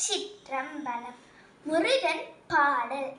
திருச்சிற்றம்பலம் முருகன் பாடல்.